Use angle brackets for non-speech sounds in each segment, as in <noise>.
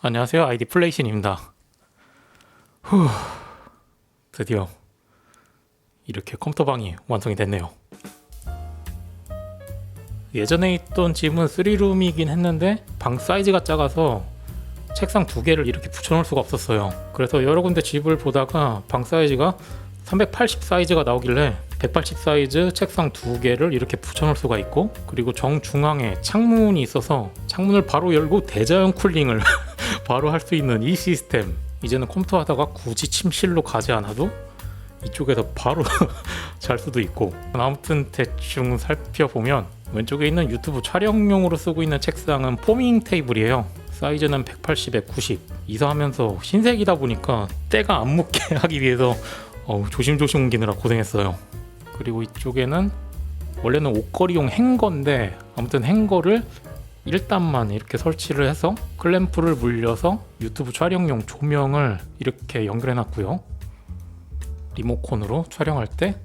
안녕하세요. 아이디 플레이신입니다. 후, 드디어 이렇게 컴퓨터방이 완성이 됐네요. 예전에 있던 집은 3룸이긴 했는데 방 사이즈가 작아서 책상 두 개를 이렇게 붙여놓을 수가 없었어요. 그래서 여러 군데 집을 보다가 방 사이즈가 380 사이즈가 나오길래 180 사이즈 책상 두 개를 이렇게 붙여놓을 수가 있고 그리고 정중앙에 창문이 있어서 창문을 바로 열고 대자연 쿨링을 <laughs> 바로 할 수 있는 이 시스템. 이제는 컴퓨터 하다가 굳이 침실로 가지 않아도 이쪽에서 바로 <laughs> 잘 수도 있고. 아무튼 대충 살펴보면 왼쪽에 있는 유튜브 촬영용으로 쓰고 있는 책상은 포밍 테이블이에요. 사이즈는 180에 90 이사하면서 신색이다 보니까 때가 안 묻게 <laughs> 하기 위해서 어우, 조심조심 옮기느라 고생했어요. 그리고 이쪽에는 원래는 옷걸이용 행거인데 아무튼 행거를 1단만 이렇게 설치를 해서 클램프를 물려서 유튜브 촬영용 조명을 이렇게 연결해 놨고요. 리모컨으로 촬영할 때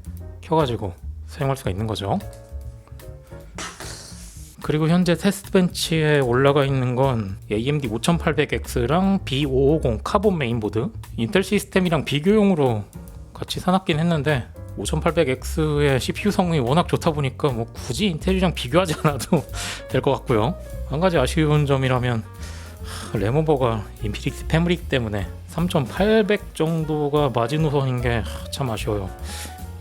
켜가지고 사용할 수가 있는 거죠. 그리고 현재 테스트 벤치에 올라가 있는 건 AMD 5800X랑 B550 카본 메인보드 인텔 시스템이랑 비교용으로 같이 사놨긴 했는데 5800X의 CPU 성능이 워낙 좋다 보니까 뭐 굳이 인텔이랑 비교하지 않아도 <laughs> 될 것 같고요. 한 가지 아쉬운 점이라면 하, 램오버가 인피닉스 패브릭 때문에 3800 정도가 마지노선인 게 참 아쉬워요.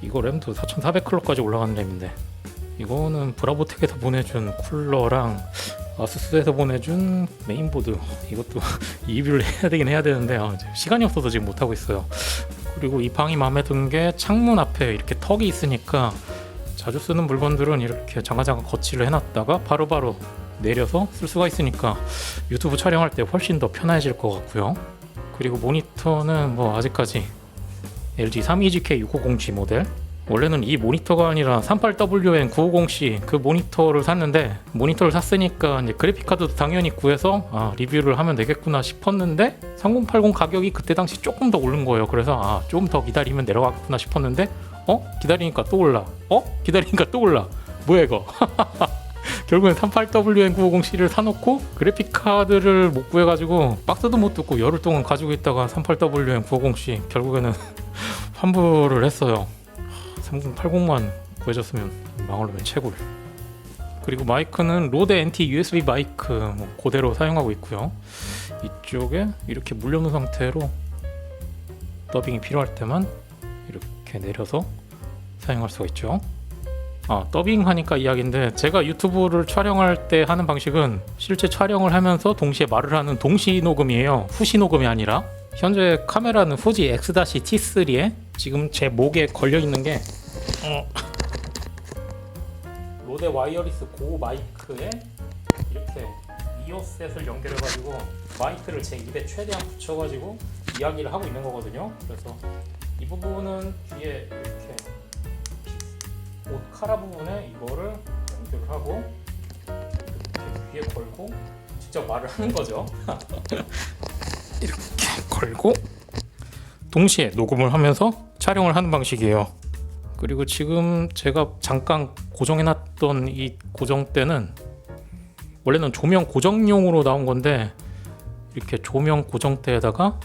이거 램도 4400 클럭까지 올라가는 램인데 이거는 브라보텍에서 보내준 쿨러랑 아수스에서 보내준 메인보드 이것도 <laughs> 리뷰를 해야 되긴 해야 되는데 아, 이제 시간이 없어서 지금 못 하고 있어요. 그리고 이 방이 마음에 든 게 창문 앞에 이렇게 턱이 있으니까 자주 쓰는 물건들은 이렇게 장가장가 거치를 해놨다가 바로 바로 내려서 쓸 수가 있으니까 유튜브 촬영할 때 훨씬 더 편해질 것 같고요. 그리고 모니터는 뭐 아직까지 LG 32GK650G 모델 원래는 이 모니터가 아니라 38WN950C 그 모니터를 샀는데 모니터를 샀으니까 이제 그래픽 카드도 당연히 구해서 아, 리뷰를 하면 되겠구나 싶었는데 3080 가격이 그때 당시 조금 더 오른 거예요. 그래서 아, 좀 더 기다리면 내려가겠구나 싶었는데 어? 기다리니까 또 올라. 어? 기다리니까 또 올라. 뭐야 이거? <laughs> 결국엔 38WN950C를 사놓고 그래픽 카드를 못 구해가지고 박스도 못 뜯고 열흘 동안 가지고 있다가 38WN950C 결국에는 <laughs> 환불을 했어요. 3080만 구해줬으면 망원로면 최고를. 그리고 마이크는 로데 NT USB 마이크 뭐 그대로 사용하고 있고요. 이쪽에 이렇게 물려놓은 상태로 더빙이 필요할 때만 이렇게 내려서 사용할 수가 있죠. 아, 더빙 하니까 이야기인데 제가 유튜브를 촬영할 때 하는 방식은 실제 촬영을 하면서 동시에 말을 하는 동시 녹음이에요. 후시 녹음이 아니라 현재 카메라는 후지 X-T3에 지금 제 목에 걸려 있는 게 어, 로데 와이어리스 고 마이크에 이렇게 이어셋을 연결해 가지고 마이크를 제 입에 최대한 붙여 가지고 이야기를 하고 있는 거거든요. 그래서 이 부분은 뒤에 이렇게 옷 카라 부분에 이거를 연결을 하고 이렇게 귀에 걸고 직접 말을 하는 거죠. <laughs> 이렇게 걸고 동시에 녹음을 하면서 촬영을 하는 방식이에요. 그리고 지금 제가 잠깐 고정해놨던 이 고정대는 원래는 조명 고정용으로 나온 건데 이렇게 조명 고정대에다가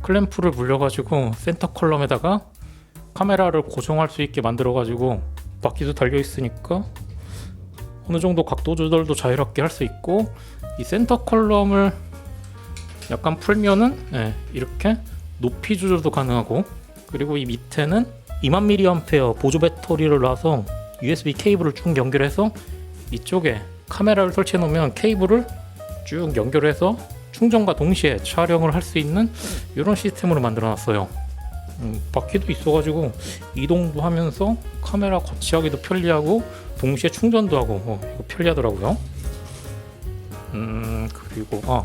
클램프를 물려가지고 센터 컬럼에다가 카메라를 고정할 수 있게 만들어가지고 바퀴도 달려 있으니까 어느 정도 각도 조절도 자유롭게 할 수 있고 이 센터 컬럼을 약간 풀면은 예, 이렇게 높이 조절도 가능하고 그리고 이 밑에는 2만 mAh 보조 배터리를 놔서 USB 케이블을 쭉 연결해서 이쪽에 카메라를 설치해 놓으면 케이블을 쭉 연결해서 충전과 동시에 촬영을 할 수 있는 이런 시스템으로 만들어 놨어요. 음, 바퀴도 있어가지고 이동도 하면서 카메라 거치하기도 편리하고 동시에 충전도 하고 어, 편리하더라고요. 음 그리고 아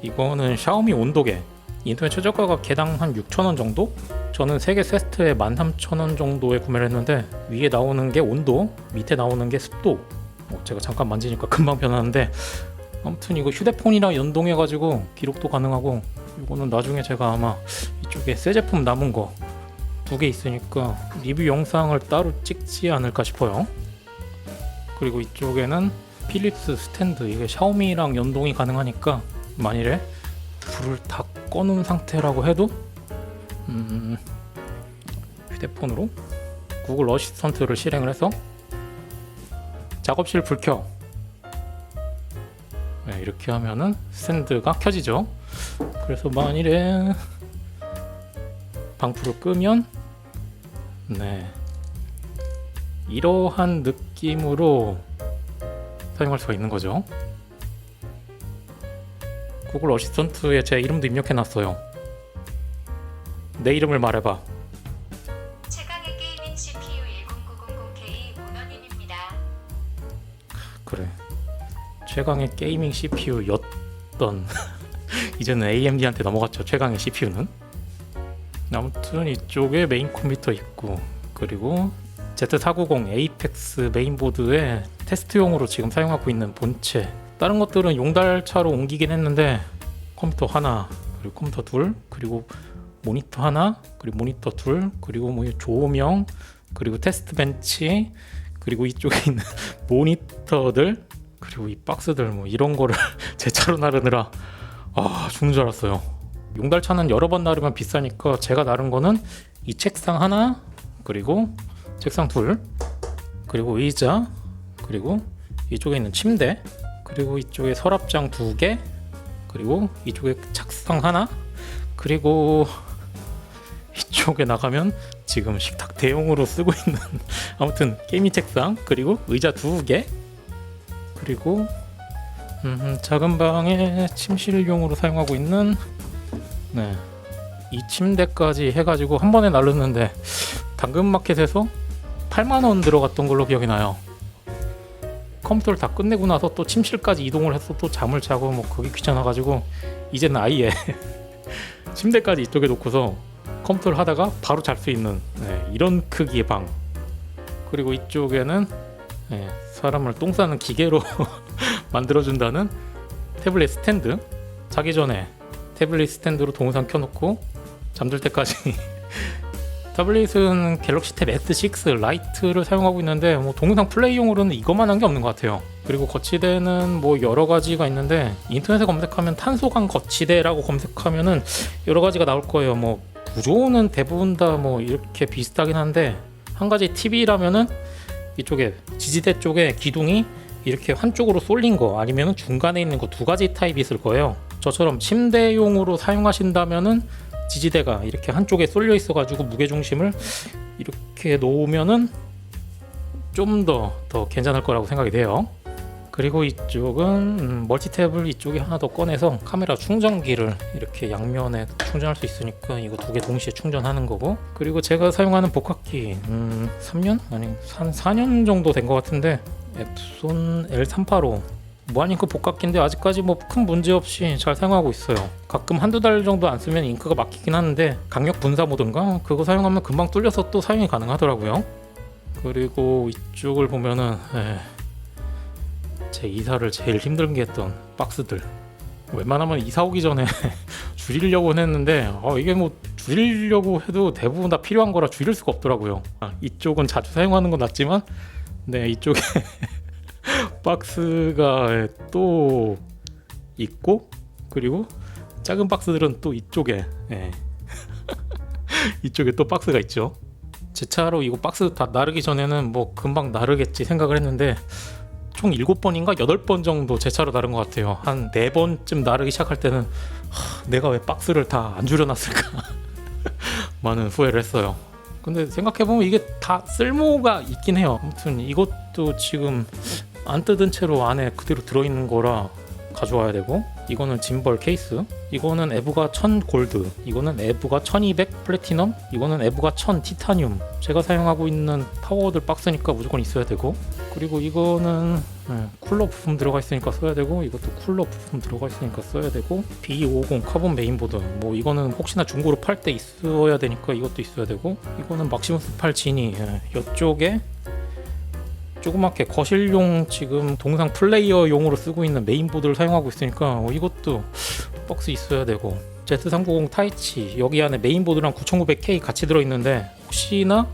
이거는 샤오미 온도계 인터넷 최저가가 개당 한 6,000원 정도? 저는 세개 세트에 13,000원 정도에 구매를 했는데 위에 나오는 게 온도, 밑에 나오는 게 습도. 어, 제가 잠깐 만지니까 금방 변하는데 아무튼 이거 휴대폰이랑 연동해 가지고 기록도 가능하고 이거는 나중에 제가 아마 이쪽에 새 제품 남은 거 두 개 있으니까 리뷰 영상을 따로 찍지 않을까 싶어요. 그리고 이쪽에는 필립스 스탠드 이게 샤오미랑 연동이 가능하니까 만일에 불을 다 꺼놓은 상태라고 해도 음, 휴대폰으로 구글 어시스턴트를 실행을 해서 작업실 불 켜. 네, 이렇게 하면은 스탠드가 켜지죠. 그래서 만일에 방풀을 끄면 네 이러한 느낌으로 사용할 수가 있는 거죠. 구글 어시스턴트에 제 이름도 입력해 놨어요. 내 이름을 말해봐. 최강의 게이밍 CPU 10900K 모너님입니다. 그래. 최강의 게이밍 CPU였던 <laughs> 이제는 AMD한테 넘어갔죠. 최강의 CPU는. 아무튼 이쪽에 메인 컴퓨터 있고 그리고 Z490 에이펙스 메인보드에 테스트용으로 지금 사용하고 있는 본체. 다른 것들은 용달차로 옮기긴 했는데 컴퓨터 하나 그리고 컴퓨터 둘 그리고 모니터 하나 그리고 모니터 둘 그리고 뭐 조명 그리고 테스트 벤치 그리고 이쪽에 있는 <laughs> 모니터들 그리고 이 박스들 뭐 이런 거를 <laughs> 제 차로 나르느라 아 죽는 줄 알았어요. 용달차는 여러 번 나르면 비싸니까 제가 나른 거는 이 책상 하나 그리고 책상 둘 그리고 의자 그리고 이쪽에 있는 침대 그리고 이쪽에 서랍장 두 개 그리고 이쪽에 책상 하나 그리고 이쪽에 나가면 지금 식탁 대용으로 쓰고 있는 <laughs> 아무튼 게이밍 책상 그리고 의자 두 개 그리고 음, 작은 방에 침실용으로 사용하고 있는 네. 이 침대까지 해가지고 한 번에 나르는데 당근마켓에서 8만 원 들어갔던 걸로 기억이 나요. 컴퓨터를 다 끝내고 나서 또 침실까지 이동을 해서 또 잠을 자고 뭐 그게 귀찮아가지고 이제는 아예 <laughs> 침대까지 이쪽에 놓고서 컴퓨터를 하다가 바로 잘 수 있는 네, 이런 크기의 방. 그리고 이쪽에는 네, 사람을 똥 싸는 기계로 <laughs> 만들어준다는 태블릿 스탠드. 자기 전에 태블릿 스탠드로 동영상 켜놓고 잠들 때까지 <laughs> 타블릿은 갤럭시 탭 S6 라이트를 사용하고 있는데 뭐 동영상 플레이용으로는 이것만 한 게 없는 것 같아요. 그리고 거치대는 뭐 여러 가지가 있는데 인터넷에 검색하면 탄소광 거치대라고 검색하면은 여러 가지가 나올 거예요. 뭐 구조는 대부분 다 뭐 이렇게 비슷하긴 한데 한 가지 팁이라면은 이쪽에 지지대 쪽에 기둥이 이렇게 한쪽으로 쏠린 거 아니면 중간에 있는 거 두 가지 타입이 있을 거예요. 저처럼 침대용으로 사용하신다면은 지지대가 이렇게 한쪽에 쏠려 있어가지고 무게 중심을 이렇게 놓으면은 좀 더더 괜찮을 거라고 생각이 돼요. 그리고 이쪽은 음, 멀티탭을 이쪽에 하나 더 꺼내서 카메라 충전기를 이렇게 양면에 충전할 수 있으니까 이거 두 개 동시에 충전하는 거고 그리고 제가 사용하는 복합기 음, 3년 아니 한 4년 정도 된 것 같은데 앱손 L385 무한잉크 복합기인데 아직까지 뭐 큰 문제 없이 잘 사용하고 있어요. 가끔 한두 달 정도 안 쓰면 잉크가 막히긴 하는데 강력 분사 모드인가 그거 사용하면 금방 뚫려서 또 사용이 가능하더라고요. 그리고 이쪽을 보면은 에, 제 이사를 제일 힘들게 했던 박스들 웬만하면 이사 오기 전에 <laughs> 줄이려고는 했는데 어, 이게 뭐 줄이려고 해도 대부분 다 필요한 거라 줄일 수가 없더라고요. 아, 이쪽은 자주 사용하는 건 낫지만 네 이쪽에 <laughs> 박스가 또 있고 그리고 작은 박스들은 또 이쪽에 예. <laughs> 이쪽에 또 박스가 있죠. 제 차로 이거 박스 다 나르기 전에는 뭐 금방 나르겠지 생각을 했는데 총 7번인가 8번 정도 제 차로 나른 것 같아요. 한 4번쯤 나르기 시작할 때는 하, 내가 왜 박스를 다 안 줄여놨을까 <laughs> 많은 후회를 했어요. 근데 생각해보면 이게 다 쓸모가 있긴 해요. 아무튼 이것도 지금 안 뜯은 채로 안에 그대로 들어있는 거라 가져와야 되고 이거는 짐벌 케이스 이거는 에브가 1000 골드 이거는 에브가 1200 플래티넘 이거는 에브가 1000 티타늄. 제가 사용하고 있는 파워들 박스니까 무조건 있어야 되고 그리고 이거는 네, 쿨러 부품 들어가 있으니까 써야 되고 이것도 쿨러 부품 들어가 있으니까 써야 되고 B550 카본 메인보드. 뭐 이거는 혹시나 중고로 팔 때 있어야 되니까 이것도 있어야 되고 이거는 막시무스 8 지니 예, 이쪽에 조그맣게 거실용 지금 동상 플레이어용으로 쓰고 있는 메인보드를 사용하고 있으니까 어, 이것도 박스 있어야 되고. Z390 타이치 여기 안에 메인보드랑 9900K 같이 들어있는데 혹시나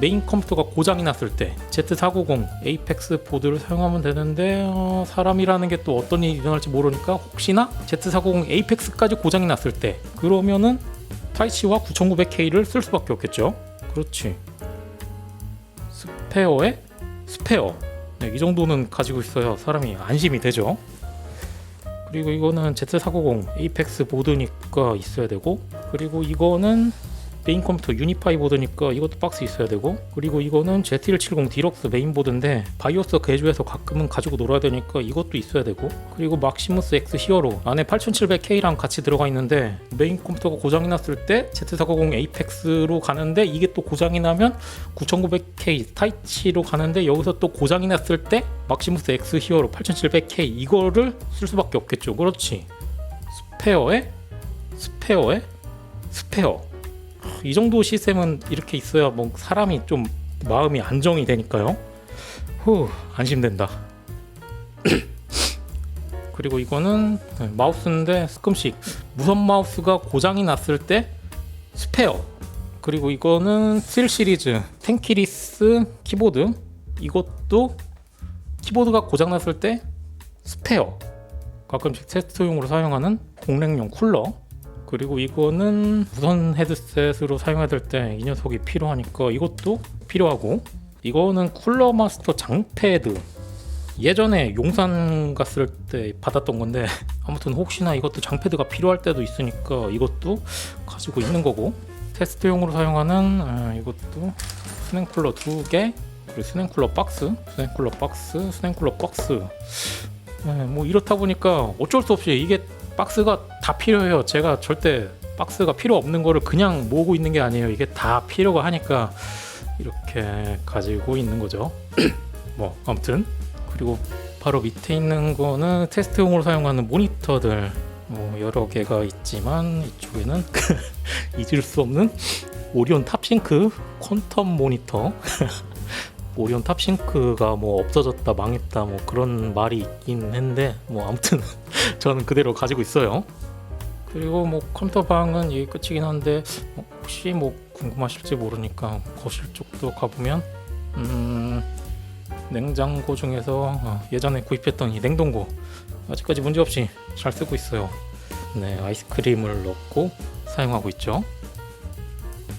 메인 컴퓨터가 고장이 났을 때 Z490 에이펙스 보드를 사용하면 되는데 어, 사람이라는 게 또 어떤 일이 일어날지 모르니까 혹시나 Z490 에이펙스까지 고장이 났을 때 그러면은 타이치와 9900K를 쓸 수밖에 없겠죠? 그렇지. 스페어에 스페어. 네, 이 정도는 가지고 있어야 사람이 안심이 되죠. 그리고 이거는 Z490 에이펙스 보드니까 있어야 되고 그리고 이거는 메인 컴퓨터 유니파이 보드니까 이것도 박스 있어야 되고 그리고 이거는 Z170 디럭스 메인 보드인데 바이오스 개조해서 가끔은 가지고 놀아야 되니까 이것도 있어야 되고 그리고 막시무스 X 히어로 안에 8700K랑 같이 들어가 있는데 메인 컴퓨터가 고장이 났을 때 Z490 에이펙스로 가는데 이게 또 고장이 나면 9900K 타이치로 가는데 여기서 또 고장이 났을 때 막시무스 X 히어로 8700K 이거를 쓸 수밖에 없겠죠. 그렇지. 스페어에? 스페어에? 스페어 이 정도 시스템은 이렇게 있어야 뭐 사람이 좀 마음이 안정이 되니까요. 후 안심된다. <clears throat> 그리고 이거는 네, 마우스인데 가끔씩 무선 마우스가 고장이 났을 때 스페어. 그리고 이거는 스틸 시리즈 텐키리스 키보드. 이것도 키보드가 고장 났을 때 스페어. 가끔씩 테스트용으로 사용하는 공랭용 쿨러. 그리고 이거는 무선 헤드셋으로 사용해야 될 때 이 녀석이 필요하니까 이것도 필요하고 이거는 쿨러 마스터 장패드. 예전에 용산 갔을 때 받았던 건데 <laughs> 아무튼 혹시나 이것도 장패드가 필요할 때도 있으니까 이것도 가지고 있는 거고 테스트용으로 사용하는 아, 이것도 스냉 쿨러 두개 그리고 스냉 쿨러 박스 스냉 쿨러 박스 스냉 쿨러 박스. 네, 뭐 이렇다 보니까 어쩔 수 없이 이게 박스가 다 필요해요. 제가 절대 박스가 필요 없는 거를 그냥 모으고 있는 게 아니에요. 이게 다 필요가 하니까 이렇게 가지고 있는 거죠. <clears throat> 뭐 아무튼 그리고 바로 밑에 있는 거는 테스트용으로 사용하는 모니터들 뭐 여러 개가 있지만 이쪽에는 <laughs> 잊을 수 없는 오리온 탑싱크 퀀텀 모니터 <laughs> 오리온 탑싱크가 뭐 없어졌다 망했다 뭐 그런 말이 있긴 했는데 뭐 아무튼 저는 그대로 가지고 있어요. 그리고 뭐 컴퓨터 방은 이게 끝이긴 한데 어, 혹시 뭐 궁금하실지 모르니까 거실 쪽도 가보면 음, 냉장고 중에서 어, 예전에 구입했던 이 냉동고 아직까지 문제 없이 잘 쓰고 있어요. 네 아이스크림을 넣고 사용하고 있죠.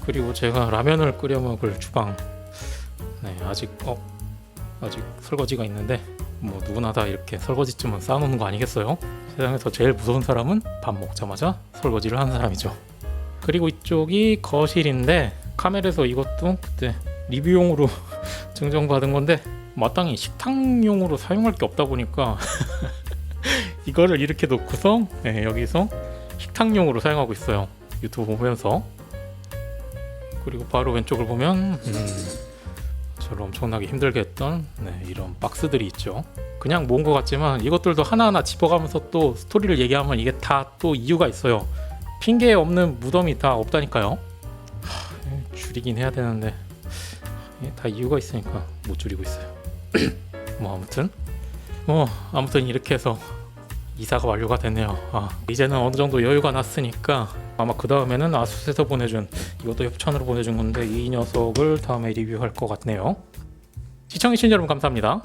그리고 제가 라면을 끓여 먹을 주방 네 아직 어 아직 설거지가 있는데 뭐 누구나 다 이렇게 설거지쯤은 쌓아놓는 거 아니겠어요? 세상에서 제일 무서운 사람은 밥 먹자마자 설거지를 하는 사람이죠. 그리고 이쪽이 거실인데 카멜에서 이것도 그때 리뷰용으로 <laughs> 증정받은 건데 마땅히 식탁용으로 사용할 게 없다 보니까 <laughs> 이거를 이렇게 놓고서 네, 여기서 식탁용으로 사용하고 있어요. 유튜브 보면서 그리고 바로 왼쪽을 보면 음, 저를 엄청나게 힘들게 했던 네, 이런 박스들이 있죠. 그냥 모은 것 같지만 이것들도 하나하나 짚어가면서 또 스토리를 얘기하면 이게 다 또 이유가 있어요. 핑계 없는 무덤이 다 없다니까요. 하, 줄이긴 해야 되는데 이게 다 이유가 있으니까 못 줄이고 있어요. <clears throat> 뭐 아무튼 뭐 아무튼 이렇게 해서 이사가 완료가 됐네요. 아, 이제는 어느 정도 여유가 났으니까 아마 그 다음에는 아수스에서 보내준 이것도 협찬으로 보내준 건데 이 녀석을 다음에 리뷰할 것 같네요. 시청해주신 여러분 감사합니다.